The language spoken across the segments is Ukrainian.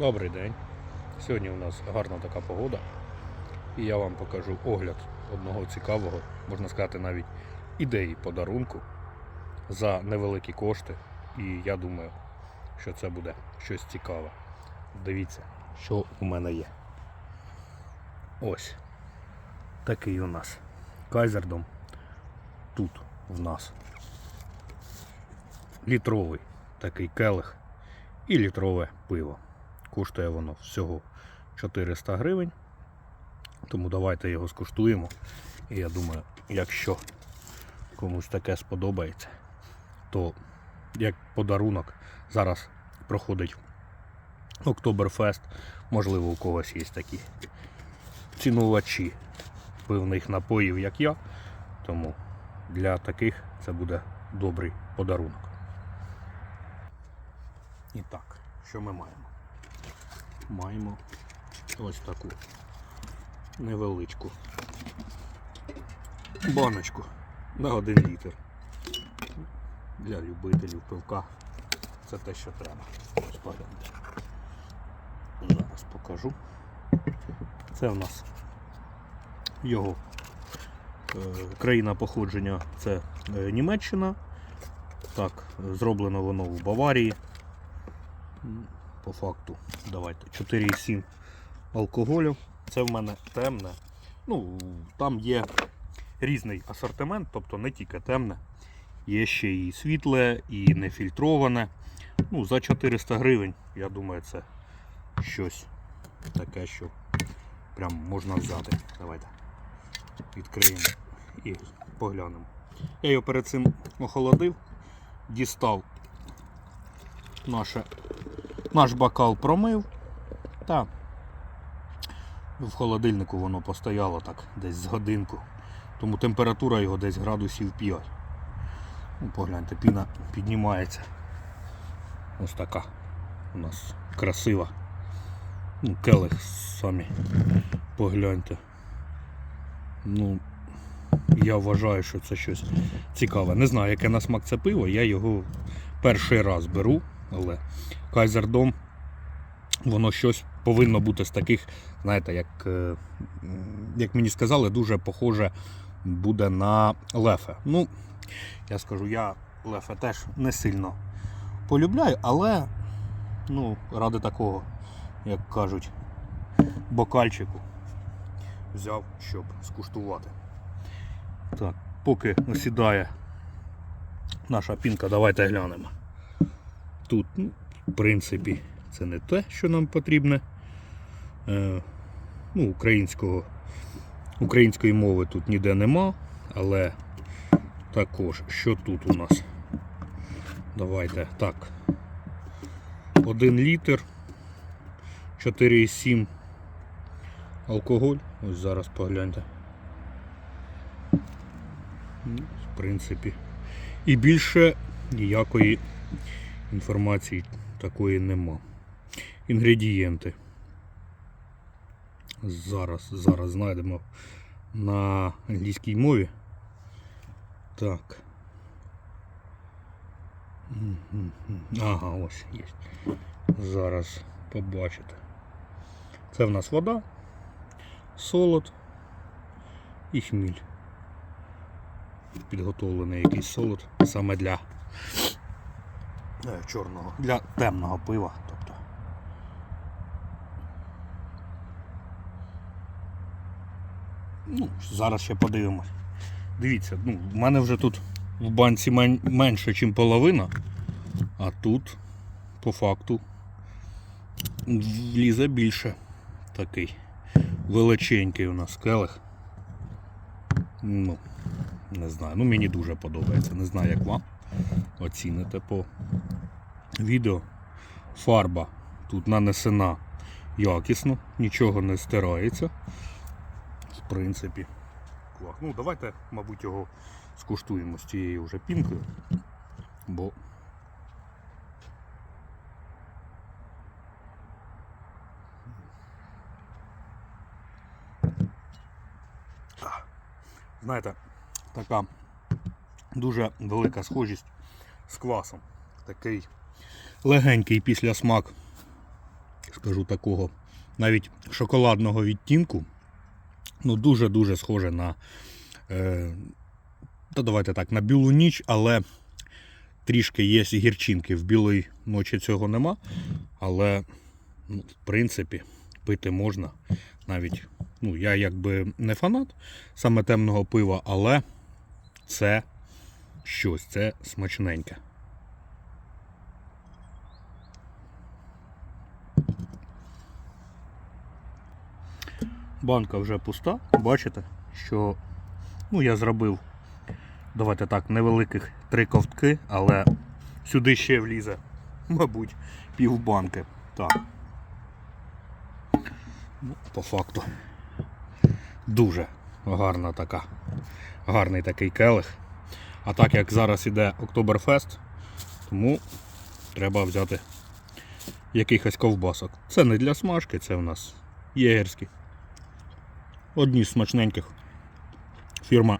Добрий день. Сьогодні у нас гарна така погода. І я вам покажу огляд одного цікавого, можна сказати, навіть ідеї подарунку за невеликі кошти. І я думаю, що це буде щось цікаве. Дивіться, що у мене є. Ось. Такий у нас кайзердом. Тут в нас літровий такий келих і літрове пиво. Коштує воно всього 400 гривень. Тому давайте його скуштуємо. І я думаю, якщо комусь таке сподобається, то як подарунок зараз проходить Октоберфест. Можливо, у когось є такі цінувачі пивних напоїв, як я. Тому для таких це буде добрий подарунок. І так, що ми маємо? Маємо ось таку невеличку баночку на один літр. Для любителів пивка це те, що треба. Погляньте. Зараз покажу. Це в нас його е, країна походження це е, Німеччина. Так, зроблено воно в Баварії. По факту, давайте 4,7 алкоголю. Це в мене темне. Ну, там є різний асортимент, тобто не тільки темне. Є ще і світле, і нефільтроване. Ну, за 400 гривень, я думаю, це щось таке, що прям можна взяти. Давайте відкриємо і поглянемо. Я його перед цим охолодив, дістав наше, наш бокал промив та в холодильнику воно постояло так десь з годинку. Тому температура його десь градусів 5. Ну, погляньте, піна піднімається. Ось така у нас красива. Ну, келих самі погляньте. Ну, я вважаю, що це щось цікаве. Не знаю, яке на смак це пиво, я його перший раз беру, але Кайзердом воно щось повинно бути з таких, знаєте, як, е, як мені сказали, дуже похоже буде на лефе. Ну, я скажу, я лефе теж не сильно полюбляю, але ну, ради такого, як кажуть, бокальчику взяв, щоб скуштувати. Так, поки осідає наша пінка, давайте глянемо. Тут, ну, в принципі, це не те, що нам потрібне. Е, ну, українського, української мови тут ніде нема, але також, що тут у нас? Давайте так. 1 літр, 4,7 алкоголь. Ось зараз погляньте. Ну, В принципі. І більше ніякої інформації такої нема. Інгредієнти. Зараз, зараз знайдемо на англійській мові. Так. Ага, ось є. Зараз побачите. Це в нас вода, солод і хміль. Підготовлений якийсь солод саме для чорного, для темного пива. Тобто. Ну, зараз ще подивимось. Дивіться, ну, в мене вже тут в банці мен- менше, ніж половина, а тут по факту влізе більше. Такий величенький у нас келих. Ну, не знаю. Ну мені дуже подобається. Не знаю, як вам. Оціните по відео. Фарба тут нанесена якісно, нічого не стирається. В принципі. клас. Ну, давайте, мабуть, його скуштуємо з цією вже пінкою. Бо знаєте, така дуже велика схожість з квасом. Такий легенький після смак скажу такого, навіть шоколадного відтінку. Ну, дуже-дуже схоже на. Е, та давайте так, на білу ніч, але трішки є гірчинки. В білої ночі цього нема. Але, ну, в принципі, пити можна. Навіть, ну, я якби не фанат саме темного пива, але це щось, це смачненьке. Банка вже пуста. Бачите, що ну, я зробив, давайте так, невеликих три ковтки, але сюди ще влізе, мабуть, пів банки. Так. Ну, по факту. Дуже гарна така. Гарний такий келих. А так як зараз іде Октоберфест, тому треба взяти якихось ковбасок. Це не для смажки, це в нас єгерські. Одні з смачненьких. Фірма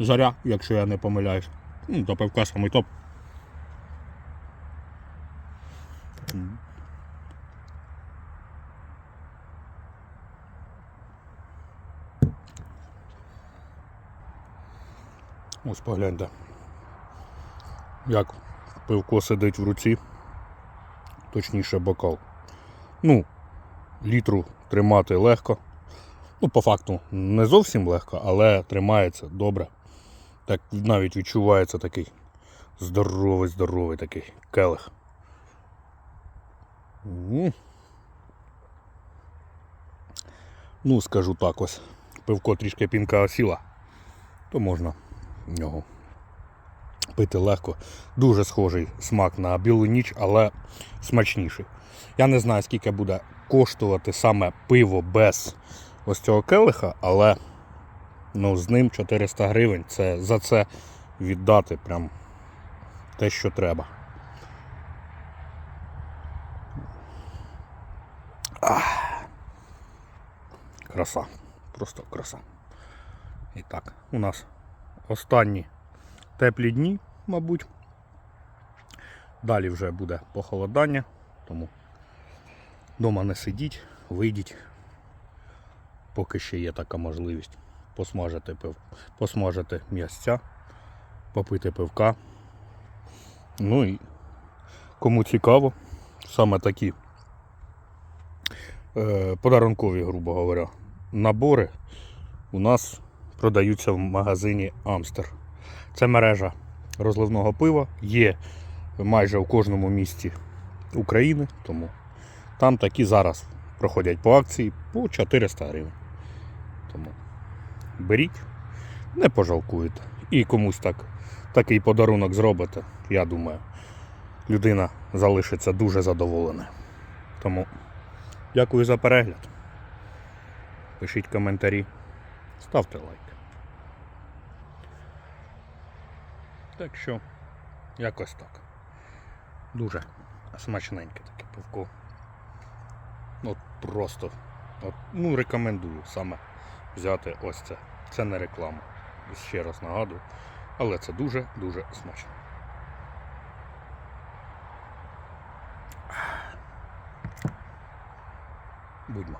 Заря, якщо я не помиляюсь. Ну, до пивка самий топ. Ось погляньте. Як пивко сидить в руці, точніше бокал. Ну, літру тримати легко. Ну, по факту, не зовсім легко, але тримається добре. Так навіть відчувається такий здоровий, здоровий такий келих. Ну, скажу так ось. Пивко трішки пінка осіла, то можна нього пити легко. Дуже схожий смак на білу ніч, але смачніший. Я не знаю, скільки буде коштувати саме пиво без ось цього келиха, але ну, з ним 400 гривень. Це за це віддати прям те, що треба. Ах. Краса. Просто краса. І так, у нас останні теплі дні, мабуть. Далі вже буде похолодання, тому вдома не сидіть, вийдіть, поки ще є така можливість посмажити пив, посмажити м'ясця, попити пивка. Ну і кому цікаво, саме такі е, подарункові, грубо говоря, набори у нас продаються в магазині Амстер. Це мережа розливного пива, є майже в кожному місті України, тому там такі зараз проходять по акції по 400 гривень. Тому беріть, не пожалкуєте. І комусь так, такий подарунок зробите, я думаю, людина залишиться дуже задоволена. Тому дякую за перегляд. Пишіть коментарі, ставте лайк. Так що, якось так. Дуже смачненьке таке пивко. От просто. От, ну, рекомендую саме взяти ось це. Це не реклама. Ще раз нагадую. Але це дуже-дуже смачно. Будьмо.